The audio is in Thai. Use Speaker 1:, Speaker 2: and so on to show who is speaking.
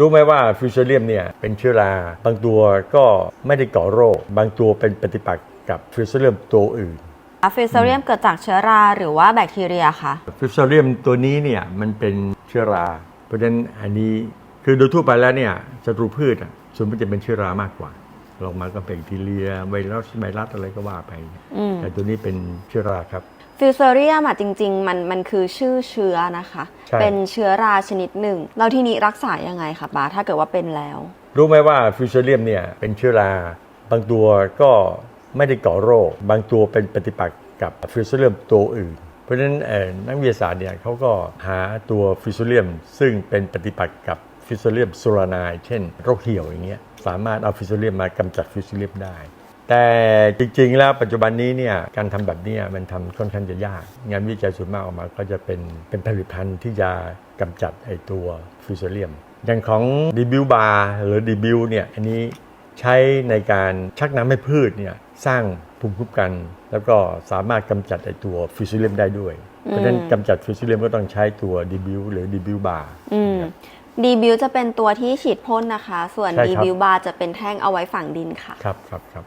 Speaker 1: รู้ไหมว่าฟิวเซเรียมเนี่ยเป็นเชื้อรา บางตัวก็ไม่ได้ก่อโรค บางตัวเป็นปฏิปักษ์กับฟิวเซเรียมตัวอื่น
Speaker 2: ฟิวเซเรียมเกิดจากเชื้อราหรือว่าแบคทีเรียคะ
Speaker 1: ฟิวเซเรียมตัวนี้เนี่ยมันเป็นเชื้อรา เพราะฉะนั้นอันนี้คือโดยทั่วไปแล้วเนี่ยศัตรูพืชอะส่วนมันจะเป็นเชื้อรามากกว่า ลงมาก็เป็นแบคทีเรียไวรัสไวรัสอะไรก็ว่าไป
Speaker 2: อืม
Speaker 1: แต่ตัวนี้เป็นเชื้อราครับ
Speaker 2: ฟิวเซเรียมอะจริง ๆ มันมันคือชื่อเชื้อนะคะ
Speaker 1: ใช่
Speaker 2: เป็นเชื้อราชนิดหนึ่ง แล้วทีนี้รักษายังไงคะบาถ้าเกิดว่าเป็นแล้ว
Speaker 1: รู้ไหมว่าฟิวเซเรียมเนี่ยเป็นเชื้อรา บางตัวก็ไม่ได้ก่อโรค บางตัวเป็นปฏิปักษ์กับฟิวเซเรียมตัวอื่น เพราะฉะนั้นเอ่อนักวิทยาศาสตร์เนี่ยเขาก็หาตัวฟิวเซเรียมซึ่งเป็นปฏิปักษ์กับ ฟิวเซเรียมโซลาไนด์เช่นโรคเหี่ยวอย่างเงี้ยสามารถเอาฟิวเซเรียมมากำจัดฟิวเซเรียมได้ แต่จริงๆ แล้วปัจจุบันนี้เนี่ยการทำแบบเนี้ยมันทำค่อนข้างจะยาก งานวิจัยส่วนมากออกมาก็จะเป็นเป็นผลิตภัณฑ์ที่จะกำจัดไอตัวฟิวเซเรียมอย่างของดีบิวบาหรือดีบิวเนี่ยอันนี้ใช้ในการชักน้ำให้พืชเนี่ยสร้างภูมิคุ้มกัน แล้วก็สามารถกำจัดไอตัวฟิวเซเรียมได้ด้วย เพราะฉะนั้นกำจัดฟิวเซเรียมก็ต้องใช้ตัวดีบิวหรือดีบิวบา
Speaker 2: อืม ดีบิวจะเป็นตัวที่ฉีดพ่นนะคะ ส่วน
Speaker 1: ใช่ครับ
Speaker 2: ดีบิวบาร์จะเป็นแท่งเอาไว้ฝังดินค่ะ
Speaker 1: ครับครับครับ